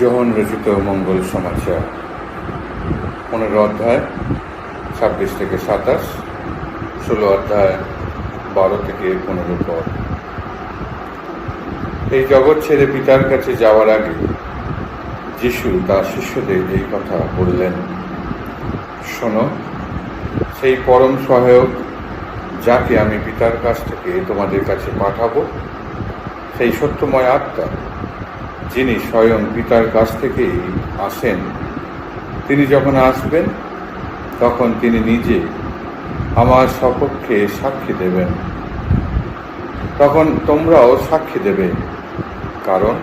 যোহন রচিত মঙ্গল সমাচার। পনেরো অধ্যায়, ছাব্বিশ থেকে সাতাশ, ষোলো অধ্যায়, বারো থেকে পনেরো পর এই জগৎ ছেড়ে পিতার কাছে যাওয়ার আগে যিশু তার শিষ্যদের এই কথা বললেন, শোনো, সেই পরম সহায়ক যাকে আমি পিতার কাছ থেকে তোমাদের কাছে পাঠাবো, সেই সত্যময় আত্মা যিনি স্বয়ং পিতার কাছ থেকেই আসেন, তিনি যখন আসবেন, তখন তিনি নিজে আমার সপক্ষে সাক্ষী দেবেন। তখন তোমরাও সাক্ষী দেবে, কারণ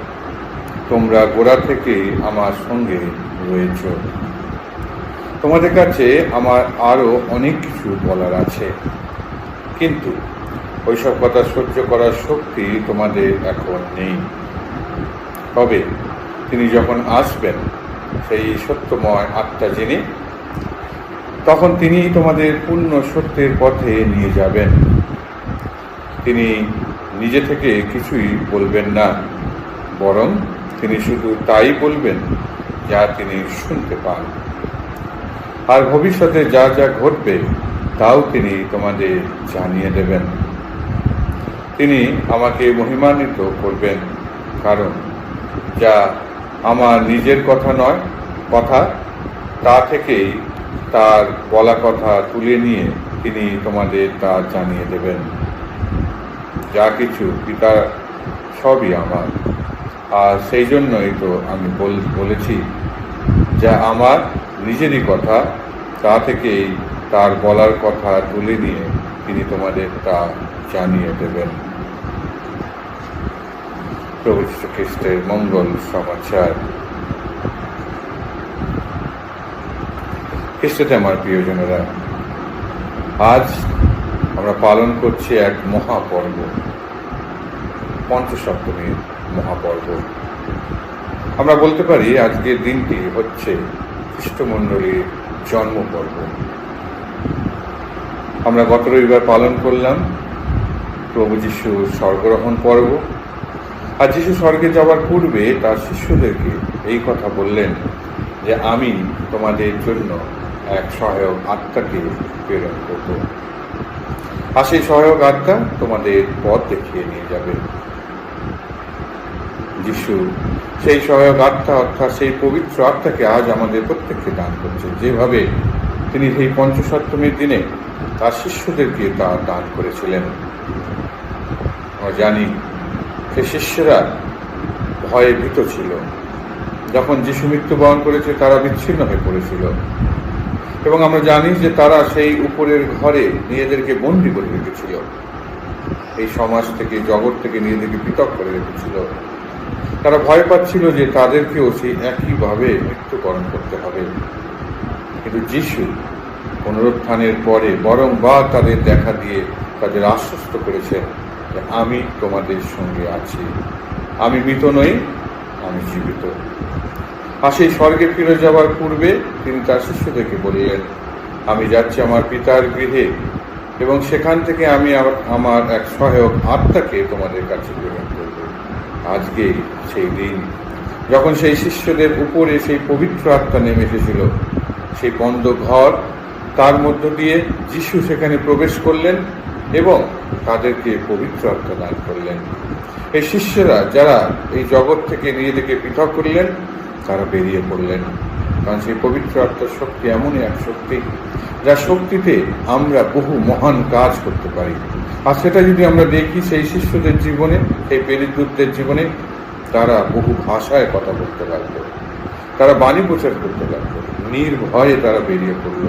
তোমরা গোড়া থেকেই আমার সঙ্গে রয়েছ। তোমাদের কাছে আমার আরও অনেক কিছু বলার আছে, কিন্তু ওইসব কথা সহ্য করার শক্তি তোমাদের এখন নেই। তবে তিনি যখন আসবেন, সেই সত্যময় আত্মা যিনি তখন তিনি তোমাদের পূর্ণ সত্যের পথে নিয়ে যাবেন। তিনি নিজে থেকে কিছুই বলবেন না, বরং তিনি শুধু তাই বলবেন যা তিনি শুনতে পান। আর ভবিষ্যতে যা যা ঘটবে, তাও তিনি তোমাদের জানিয়ে দেবেন। তিনি আমাকে মহিমান্বিত করবেন, কারণ যা আমার নিজের কথা নয়, কথা তা থেকেই তার বলা কথা তুলে নিয়ে তিনি তোমাদের তা জানিয়ে দেবেন। যা কিছু পিতা সবই আমার। আর সেই জন্যই তো আমি বল- বলেছি যা আমার নিজেরই কথা তা থেকেই তার বলার কথা তুলে নিয়ে তিনি তোমাদের তা জানিয়ে দেবেন। প্রভু খ্রিস্টের মঙ্গল সমাচার। খ্রিস্টতে আমার প্রিয়জনেরা, আজ আমরা পালন করছি এক মহাপর্ব, পঞ্চসপ্তমীর মহাপর্ব। আমরা বলতে পারি, আজকের দিনটি হচ্ছে খ্রিস্টমণ্ডলীর জন্মপর্ব। আমরা গত রবিবার পালন করলাম প্রভু যিশুর স্বর্গরহণ পর্ব। আর যিশু স্বর্গে যাওয়ার পূর্বে তার শিষ্যদেরকে এই কথা বললেন যে আমি তোমাদের জন্য এক সহায়ক আত্মাকে প্রেরণ করব। আর সেই সহায়ক আত্মা তোমাদের পথ দেখিয়ে নিয়ে যাবে। যিশু সেই সহায়ক আত্মা অর্থাৎ সেই পবিত্র আত্মাকে আজ আমাদের প্রত্যেককে দান করছে। যেভাবে তিনি সেই পঞ্চসপ্তমীর দিনে তার শিষ্যদেরকে তা দান করেছিলেন। জানি সে শিষ্যরা ভয়ে ভীত ছিল। যখন যিশু মৃত্যুবরণ করেছে, তারা বিচ্ছিন্ন হয়ে পড়েছিল। এবং আমরা জানি যে তারা সেই উপরের ঘরে নিজেদেরকে বন্দি করে রেখেছিল। এই সমাজ থেকে, জগৎ থেকে নিজেদেরকে পৃথক করে রেখেছিল। তারা ভয় পাচ্ছিল যে তাদেরকেও সেই একইভাবে মৃত্যুবরণ করতে হবে। কিন্তু যিশু পুনরুত্থানের পরে বরং বা তাদের দেখা দিয়ে তাদের আশ্বস্ত করেছেন। আমি তোমাদের সঙ্গে আছি। আমি মৃত নই, আমি জীবিত। সেই স্বর্গে ফিরে যাওয়ার পূর্বে তিনি তার শিষ্যদেরকে বললেন, আমি যাচ্ছি আমার পিতার গৃহে, এবং সেখান থেকে আমি আমার- আমার এক সহায়ক আত্মাকে তোমাদের কাছে প্রেরণ করব। আজকে সেই দিন, যখন সেই শিষ্যদের উপরে সেই পবিত্র আত্মা নেমে এসেছিল, সেই বন্ধ ঘর, তার মধ্য দিয়ে যিশু সেখানে প্রবেশ করলেন এবং তাদেরকে পবিত্র আত্মা দান করলেন। এই শিষ্যরা যারা এই জগৎ থেকে নিজেদেরকে পৃথক করলেন, তারা বেরিয়ে পড়লেন। কারণ সেই পবিত্র আত্মার শক্তি এমনই এক শক্তি, যা শক্তিতে আমরা বহু মহান কাজ করতে পারি। আর সেটা যদি আমরা দেখি সেই শিষ্যদের জীবনে, সেই পেরিদূতদের জীবনে, তারা বহু ভাষায় কথা বলতে লাগল তারা বাণী প্রচার করতে লাগল নির্ভয়ে তারা বেরিয়ে পড়ল।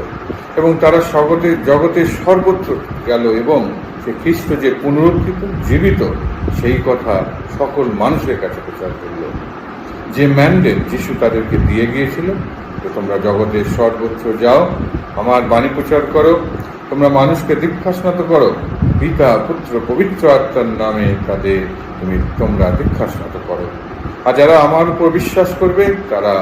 এবং তারা জগতে জগতের সর্বত্র গেল এবং সে খ্রিস্ট যে পুনরুত্থিত, জীবিত, সেই কথা সকল মানুষের কাছে প্রচার করল। যে ম্যান্ডেট যিশু তাদেরকে দিয়ে গিয়েছিল, যে তোমরা জগতের সর্বত্র যাও, আমার বাণী প্রচার করো, তোমরা মানুষকে দীক্ষাস্নাত করো, পিতা, পুত্র, পবিত্র আত্মার নামে তাদের তুমি তোমরা দীক্ষাস্নাত করো। আর যারা আমার উপর বিশ্বাস করবে, তারা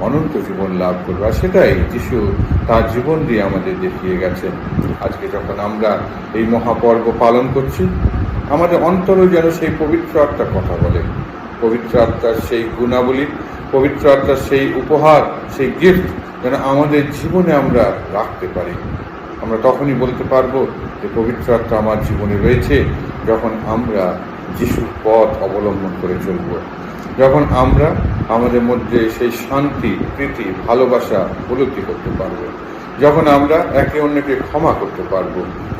অনন্ত জীবন লাভ করবে। আর সেটাই যিশু তার জীবন দিয়ে আমাদের দেখিয়ে গেছেন। আজকে যখন আমরা এই মহাপর্ব পালন করছি, আমাদের অন্তরও যেন সেই পবিত্র আত্মার কথা বলে। পবিত্র আত্মার সেই গুণাবলী, পবিত্র আত্মার সেই উপহার, সেই গিফট যেন আমাদের জীবনে আমরা রাখতে পারি। আমরা তখনই বলতে পারব যে পবিত্র আত্মা আমার জীবনে রয়েছে যখন আমরা যিশুর পথ অবলম্বন করে চলব। যখন আমরা আমাদের মধ্যে সেই শান্তি, প্রীতি, ভালোবাসা উপলব্ধি করতে পারব, যখন আমরা একে অন্যকে ক্ষমা করতে পারব,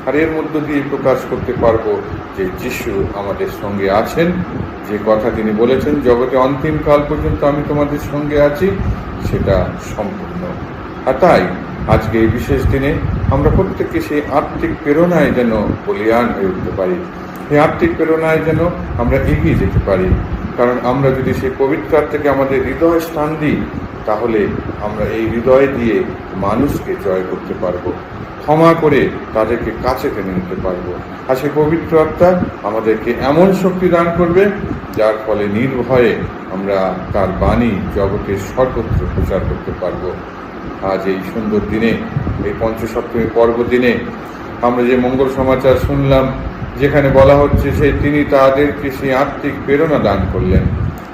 আর এর মধ্য দিয়ে প্রকাশ করতে পারব যে যিশু আমাদের সঙ্গে আছেন। যে কথা তিনি বলেছেন, জগতে অন্তিম কাল পর্যন্ত আমি তোমাদের সঙ্গে আছি সেটা সম্পূর্ণ। আর তাই আজকে এই বিশেষ দিনে আমরা প্রত্যেককে সেই আর্থিক প্রেরণায় যেন বলিয়ান হয়ে উঠতে পারি। সেই আর্থিক প্রেরণায় যেন আমরা এগিয়ে যেতে পারি। কারণ আমরা যদি সেই পবিত্র থেকে আমাদের হৃদয় স্থান দিই, তাহলে আমরা এই হৃদয় দিয়ে মানুষকে জয় করতে পারব। ক্ষমা করে তাদেরকে কাছে টেনে নিতে পারব। আর সেই পবিত্র আত্মা আমাদেরকে এমন শক্তি দান করবে, যার ফলে নির্ভয়ে আমরা তার বাণী জগতের সর্বত্র প্রচার করতে পারব। আজ এই সুন্দর দিনে, এই পঞ্চসপ্তমী পর্ব দিনে আমরা যে মঙ্গল সমাচার শুনলাম, যেখানে বলা হচ্ছে যে তিনি তাদেরকে সেই আত্মিক প্রেরণা দান করলেন।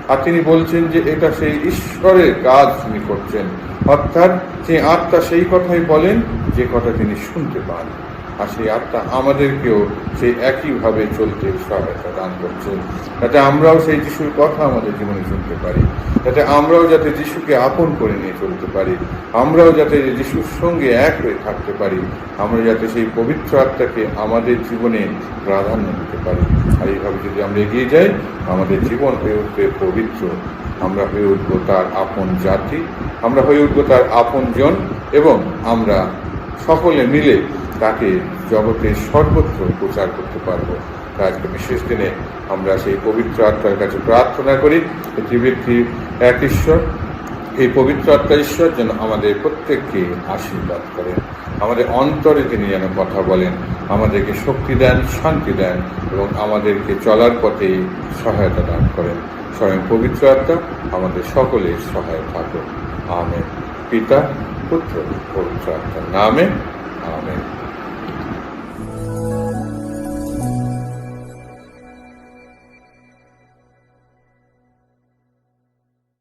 আর তিনি বলছেন যে এটা সেই ঈশ্বরের কাজ তিনি করছেন। অর্থাৎ সেই আত্মা সেই কথাই বলেন, যে কথা তিনি শুনতে পান। আর সেই আত্মা আমাদেরকেও সেই একইভাবে চলতে সহায়তা দান করছে। যাতে আমরাও সেই যিশুর কথা আমাদের জীবনে শুনতে পারি। যাতে আমরাও যাতে যিশুকে আপন করে নিয়ে চলতে পারি। আমরাও যাতে যিশুর সঙ্গে এক হয়ে থাকতে পারি। আমরা যাতে সেই পবিত্র আত্মাকে আমাদের জীবনে প্রাধান্য দিতে পারি। আর এইভাবে যদি আমরা এগিয়ে যাই, আমাদের জীবন হয়ে উঠবে পবিত্র। আমরা হয়ে উঠবো তার আপন জাতি। আমরা হয়ে উঠবো তার আপন জন এবং আমরা সকলে মিলে তাকে জগতের সর্বত্র প্রচার করতে পারব। আজকে বিশেষ দিনে আমরা সেই পবিত্র আত্মার কাছে প্রার্থনা করি যে এক ঈশ্বর, এই পবিত্র আত্মা ঈশ্বর যেন আমাদের প্রত্যেককে আশীর্বাদ করেন আমাদের অন্তরে তিনি যেন কথা বলেন, আমাদেরকে শক্তি দেন, শান্তি দেন এবং আমাদেরকে চলার পথে সহায়তা দান করেন। স্বয়ং পবিত্র আত্মা আমাদের সকলের সহায় থাকুন আমেন। পিতা পুত্র পবিত্র আত্মার নামে আমেন